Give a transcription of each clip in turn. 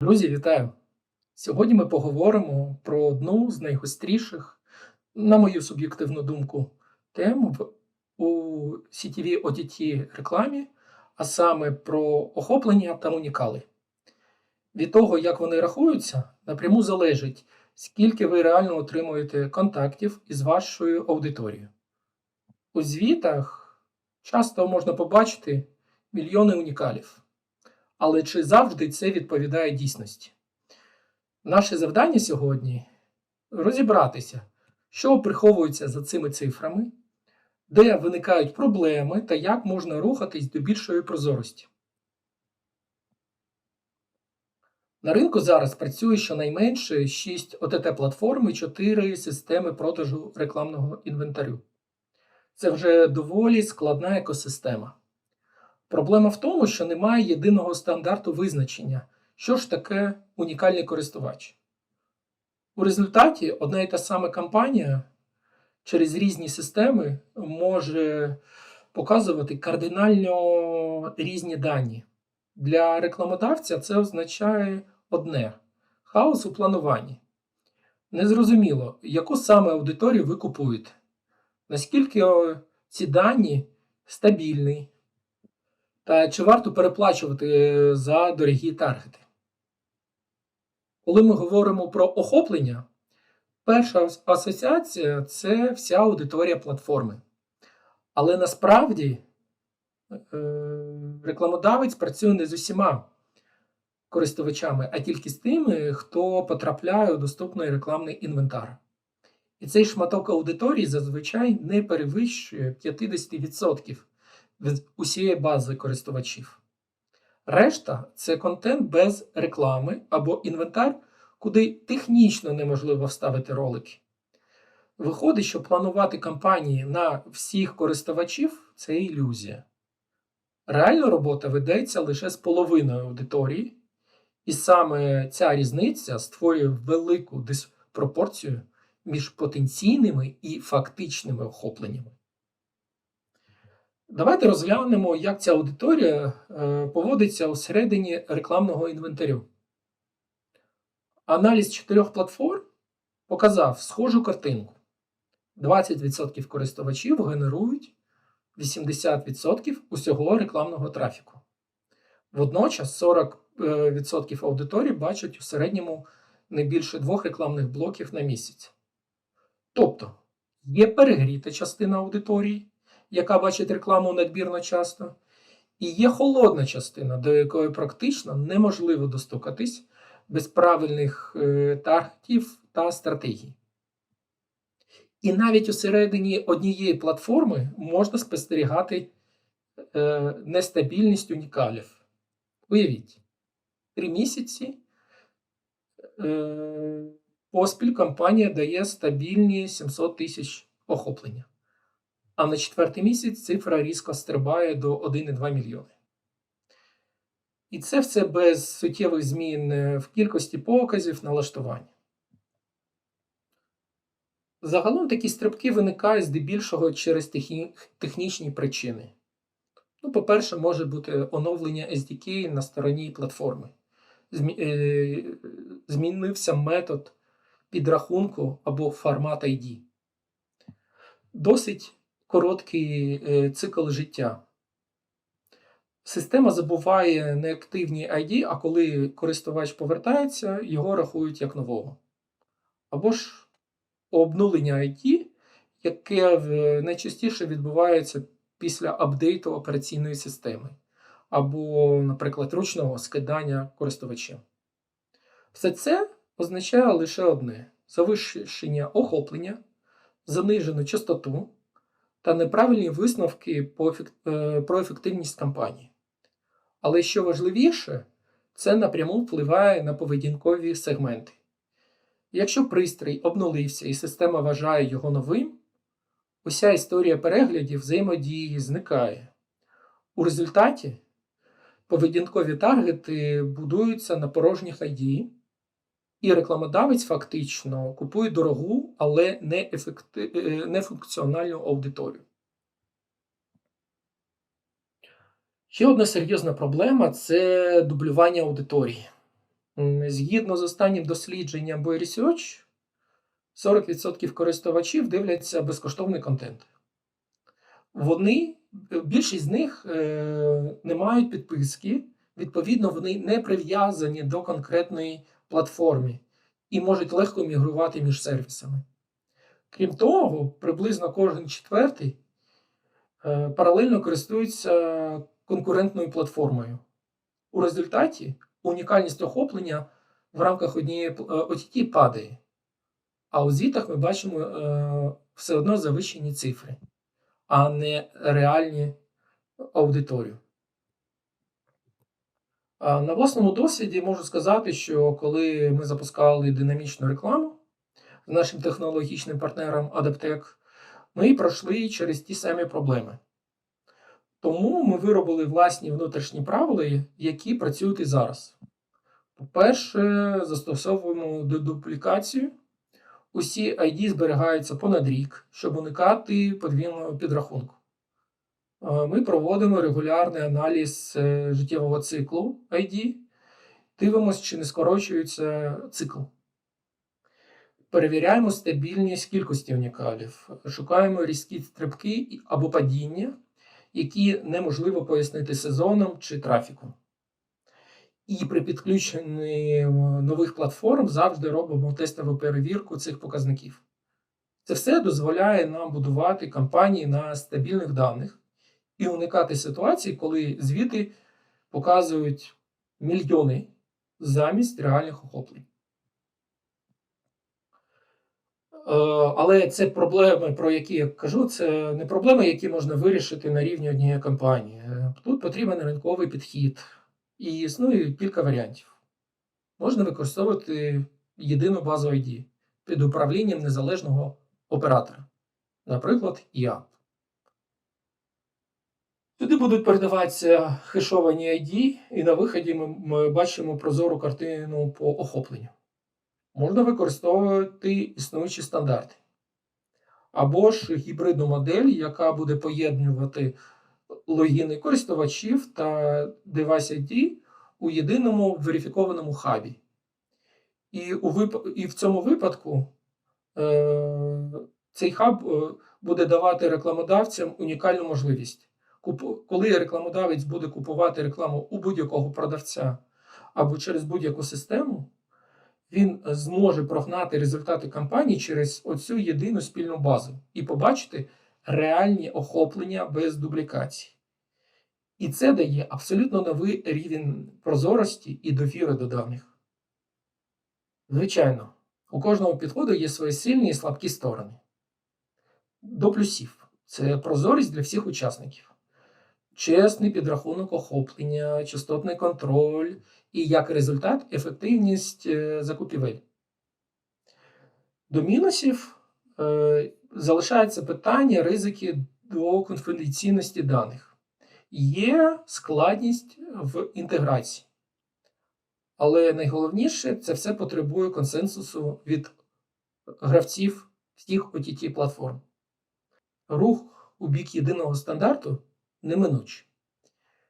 Друзі, вітаю! Сьогодні ми поговоримо про одну з найгостріших, на мою суб'єктивну думку, тем у сітєвій OTT рекламі, а саме про охоплення та унікали. Від того, як вони рахуються, напряму залежить, скільки ви реально отримуєте контактів із вашою аудиторією. У звітах часто можна побачити мільйони унікалів. Але чи завжди це відповідає дійсності? Наше завдання сьогодні розібратися, що приховується за цими цифрами, де виникають проблеми та як можна рухатись до більшої прозорості. На ринку зараз працює щонайменше 6 ОТТ-платформ і 4 системи продажу рекламного інвентарю. Це вже доволі складна екосистема. Проблема в тому, що немає єдиного стандарту визначення, що ж таке унікальний користувач. У результаті одна і та сама компанія через різні системи може показувати кардинально різні дані. Для рекламодавця це означає одне хаос у плануванні. Незрозуміло, яку саме аудиторію ви купуєте, наскільки ці дані стабільні, та чи варто переплачувати за дорогі таргети? Коли ми говоримо про охоплення, перша асоціація це вся аудиторія платформи. Але насправді е, рекламодавець працює не з усіма користувачами, а тільки з тими, хто потрапляє у доступний рекламний інвентар. І цей шматок аудиторії зазвичай не перевищує 50% від усієї бази користувачів. Решта це контент без реклами або інвентар, куди технічно неможливо вставити ролики. Виходить, що планувати кампанії на всіх користувачів це ілюзія. Реальна робота ведеться лише з половиною аудиторії, і саме ця різниця створює велику диспропорцію між потенційними і фактичними охопленнями. Давайте розглянемо, як ця аудиторія е, поводиться у середині рекламного інвентарю. Аналіз чотирьох платформ показав схожу картинку. 20% користувачів генерують 80% усього рекламного трафіку. Водночас 40% аудиторії бачать у середньому не більше двох рекламних блоків на місяць. Тобто є перегріта частина аудиторії яка бачить рекламу надмірно часто, і є холодна частина, до якої практично неможливо достукатись без правильних е, таргетів та стратегій. І навіть усередині однієї платформи можна спостерігати е, нестабільність унікалів. Уявіть, три місяці е, поспіль компанія дає стабільні 700 тисяч охоплення а на четвертий місяць цифра різко стрибає до 1,2 мільйони. І це все без суттєвих змін е, в кількості показів налаштування. Загалом такі стрибки виникають здебільшого через технічні причини. Ну, По-перше, може бути оновлення SDK на стороні платформи. Е, змінився метод підрахунку або формат ID. Досить короткий е, цикл життя. Система забуває неактивні ID, а коли користувач повертається, його рахують як нового. Або ж обнулення ID, яке найчастіше відбувається після апдейту операційної системи, або, наприклад, ручного скидання користувачем. Все це означає лише одне: завищення охоплення, занижену частоту та неправильні висновки е, про ефективність кампанії. Але що важливіше, це напряму впливає на поведінкові сегменти. Якщо пристрій обнулився і система вважає його новим, уся історія переглядів взаємодії зникає. У результаті поведінкові таргети будуються на порожніх ID, і рекламодавець фактично купує дорогу, але не, ефекти... Е, функціональну аудиторію. Ще одна серйозна проблема це дублювання аудиторії. Згідно з останнім дослідженням Boy Research, 40% користувачів дивляться безкоштовний контент. Вони, більшість з них е, не мають підписки, відповідно, вони не прив'язані до конкретної платформи і можуть легко мігрувати між сервісами. Крім того, приблизно кожен четвертий е, паралельно користується конкурентною платформою. У результаті унікальність охоплення в рамках однієї пл- е, OTT падає, а у звітах ми бачимо е, все одно завищені цифри, а не реальні аудиторію. На власному досвіді можу сказати, що коли ми запускали динамічну рекламу з нашим технологічним партнером Adaptec, ми пройшли через ті самі проблеми. Тому ми виробили власні внутрішні правила, які працюють і зараз. По-перше, застосовуємо дедуплікацію. Усі ID зберігаються понад рік, щоб уникати подвійного підрахунку. Е, Ми проводимо регулярний аналіз е, життєвого циклу ID, дивимося, чи не скорочується цикл. Перевіряємо стабільність кількості унікалів, шукаємо різкі стрибки або падіння, які неможливо пояснити сезоном чи трафіком. І при підключенні е, нових платформ завжди робимо тестову перевірку цих показників. Це все дозволяє нам будувати кампанії на стабільних даних і уникати ситуацій, коли звіти показують мільйони замість реальних охоплень. Е, Але це проблеми, про які я кажу, це не проблеми, які можна вирішити на рівні однієї компанії. Е, Тут потрібен ринковий підхід, і існує кілька варіантів. Можна використовувати єдину базу ID під управлінням незалежного оператора, наприклад, IAP. Сюди будуть передаватися хешовані ID, і на виході ми, ми бачимо прозору картину по охопленню. Можна використовувати існуючі стандарти. Або ж гібридну модель, яка буде поєднувати логіни користувачів та Device ID у єдиному верифікованому хабі. І, у вип... і в цьому випадку е... цей хаб е, буде давати рекламодавцям унікальну можливість. Коли рекламодавець буде купувати рекламу у будь-якого продавця або через будь-яку систему, він зможе прогнати результати кампанії через оцю єдину спільну базу і побачити реальні охоплення без дублікацій. І це дає абсолютно новий рівень прозорості і довіри до даних. Звичайно, у кожного підходу є свої сильні і слабкі сторони. До плюсів це прозорість для всіх учасників, чесний підрахунок охоплення, частотний контроль і як результат ефективність е, закупівель. До мінусів е, залишається питання ризики до конфіденційності даних. Є складність в інтеграції. Але найголовніше це все потребує консенсусу від гравців всіх OTT платформ. Рух у бік єдиного стандарту неминучий.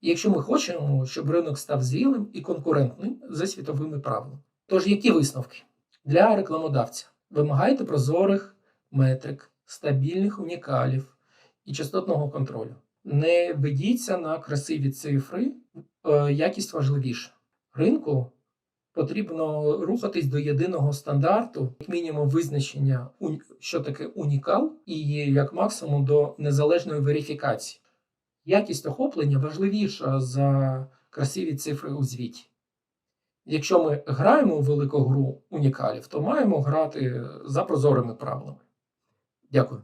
І Якщо ми хочемо, щоб ринок став зрілим і конкурентним за світовими правилами. Тож, які висновки? Для рекламодавця вимагайте прозорих метрик, стабільних унікалів і частотного контролю. Не ведіться на красиві цифри, е, якість важливіша. Ринку потрібно рухатись до єдиного стандарту, як мінімум визначення, що таке унікал, і як максимум до незалежної верифікації. Якість охоплення важливіша за красиві цифри у звіті. Якщо ми граємо у велику гру унікалів, то маємо грати за прозорими правилами. Дякую.